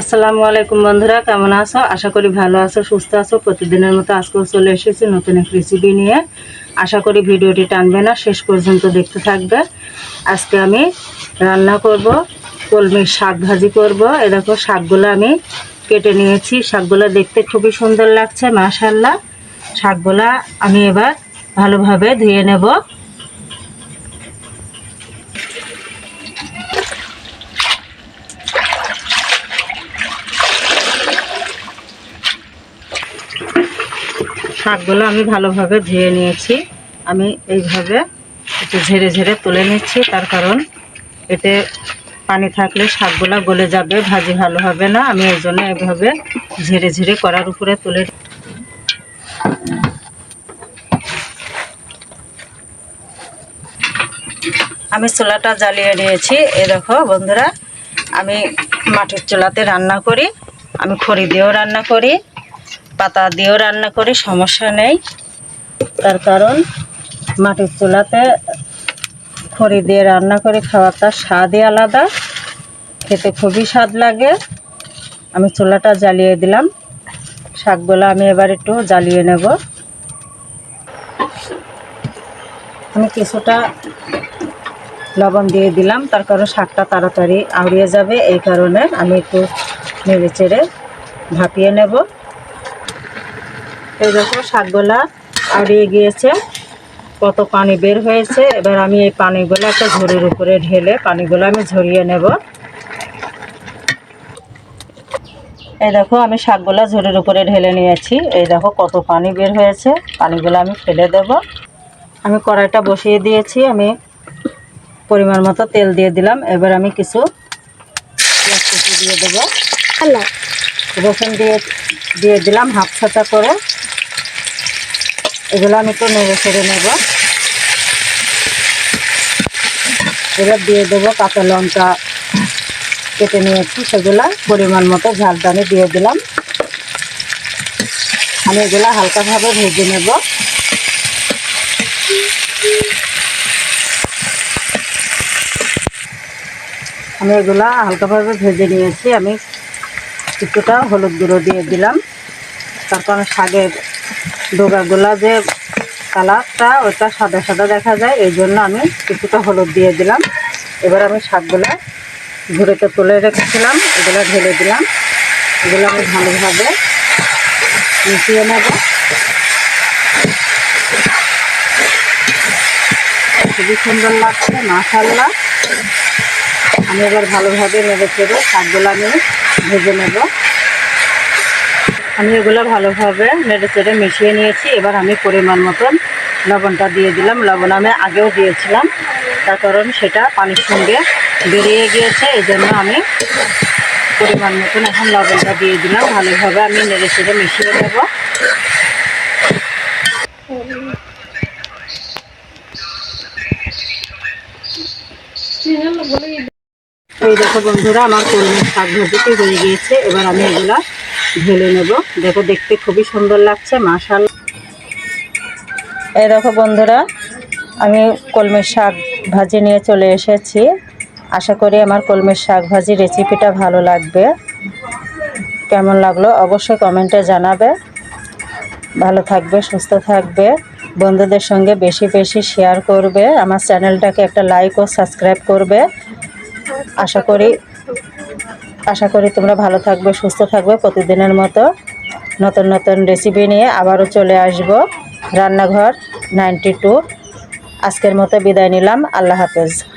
আসসালামু আলাইকুম বন্ধুরা, কেমন আছো? আশা করি ভালো আছো, সুস্থ আছো। প্রতিদিনের মতো আজকেও চলে এসেছি নতুন এক রেসিপি নিয়ে। আশা করি ভিডিওটি টানবে না, শেষ পর্যন্ত দেখতে থাকবে। আজকে আমি রান্না করব, কলমির শাক ভাজি করব। এ দেখো, শাকগুলো আমি কেটে নিয়েছি। শাকগুলো দেখতে খুবই সুন্দর লাগছে মাশাল্লাহ শাকগুলা আমি এবার ভালোভাবে ধুয়ে নেব। শাকগুলো আমি ভালোভাবে ধুয়ে নিয়েছি। আমি এইভাবে একটু ঝেড়ে ঝেড়ে তুলে নিচ্ছি, তার কারণ এতে পানি থাকলে শাকগুলো গলে যাবে, ভাজি ভালো হবে না। আমি এই জন্য এইভাবে ঝেড়ে ঝেড়ে করার উপরে তুলে আমি চুলাটা জ্বালিয়ে নিয়েছি। এ দেখো বন্ধুরা, আমি মাটির চুলাতে রান্না করি, আমি খড়ি দিয়েও রান্না করি। পাতা দিয়েও রান্না করি, সমস্যা নেই। তার কারণ মাটির চুলাতে খড়ি দিয়ে রান্না করে খাওয়াটা স্বাদই আলাদা। খেতে খুবই স্বাদ লাগে। আমি চুলাটা জ্বালিয়ে দিলাম। শাকগুলো আমি এবার একটু জ্বালিয়ে নেব। আমি কিছুটা লবণ দিয়ে দিলাম, তার কারণ শাকটা তাড়াতাড়ি আউড়িয়ে যাবে, এই কারণে আমি একটু নেড়ে চেড়ে ভাপিয়ে নেব। এই দেখো শাকগুলা আড়িয়ে গিয়েছে। কত পানি বের হয়েছে। এবার আমি এই পানিগুলো একটা ঝুড়ির উপরে ঢেলে পানিগুলো আমি ঝরিয়ে নেব। এই দেখো আমি শাকগুলা ঝুড়ির উপরে ঢেলে নিয়েছি। এই দেখো কত পানি বের হয়েছে। পানিগুলো আমি ফেলে দেব। আমি কড়াইটা বসিয়ে দিয়েছি। আমি পরিমাণ মতো তেল দিয়ে দিলাম। এবার আমি কিছু পেঁয়াজ কুচি দিয়ে দেবো। রসুন দিয়ে দিয়ে দিলাম হাফ ছাতা করে। এগুলো আমি একটু নেড়ে ছেড়ে নেব। এবার দিয়ে দেবো কাঁচা লঙ্কা কেটে নিয়েছি সেগুলা পরিমাণ মতো ঝালদানি দিয়ে দিলাম। আমি এগুলা হালকাভাবে ভেজে নেব। আমি এগুলা হালকাভাবে ভেজে নিয়েছি। আমি কিছুটা হলুদ গুঁড়ো দিয়ে দিলাম। তারপর শাকের ডোগাগুলা যে কালারটা ওটা সাদা সাদা দেখা যায়, এই জন্য আমি কিছুটা হলুদ দিয়ে দিলাম। এবার আমি শাকগুলা ঝুড়িতে তুলে রেখেছিলাম, এগুলো ঢেলে দিলাম। এগুলো আমি ভালোভাবে মিশিয়ে নেব। খুবই সুন্দর লাগছে মাশাল্লাহ আমি এবার ভালোভাবে নেড়ে চেড়ে শাকগুলো আমি ভেজে নেব। আমি এগুলো ভালোভাবে নেড়ে চেড়ে মিশিয়ে নিয়েছি। এবার আমি পরিমাণ মতন লবণটা দিয়ে দিলাম। লবণ আমি আগেও দিয়েছিলাম। তার কারণ সেটা পানির সঙ্গে বেরিয়ে গিয়েছে। এই জন্য আমি পরিমাণ মতন এখন লবণটা দিয়ে দিলাম। ভালোভাবে আমি নেড়ে চেড়ে মিশিয়ে নেব। এই দেখো বন্ধুরা, আমার কলমের শাক ভাজিতে হয়ে গিয়েছে। এবার আমি এগুলা ঢেলে নেব। দেখো, দেখতে খুবই সুন্দর লাগছে, মাশাল এই দেখো বন্ধুরা, আমি কলমের শাক ভাজি নিয়ে চলে এসেছি। আশা করি আমার কলমের শাক ভাজি রেসিপিটা ভালো লাগবে। কেমন লাগল অবশ্যই কমেন্টে জানাবে। ভালো থাকবে, সুস্থ থাকবে। বন্ধুদের সঙ্গে বেশি বেশি শেয়ার করবে। আমার চ্যানেলটাকে একটা লাইক ও সাবস্ক্রাইব করবে। আশা করি আশা করি তোমরা ভালো থাকবে, সুস্থ থাকবে প্রতিদিনের মতো। নতুন নতুন রেসিপি নিয়ে আবারও চলে আসব। রান্নাঘর নাইনটি টু। আজকের মতো বিদায় নিলাম। আল্লাহ হাফেজ।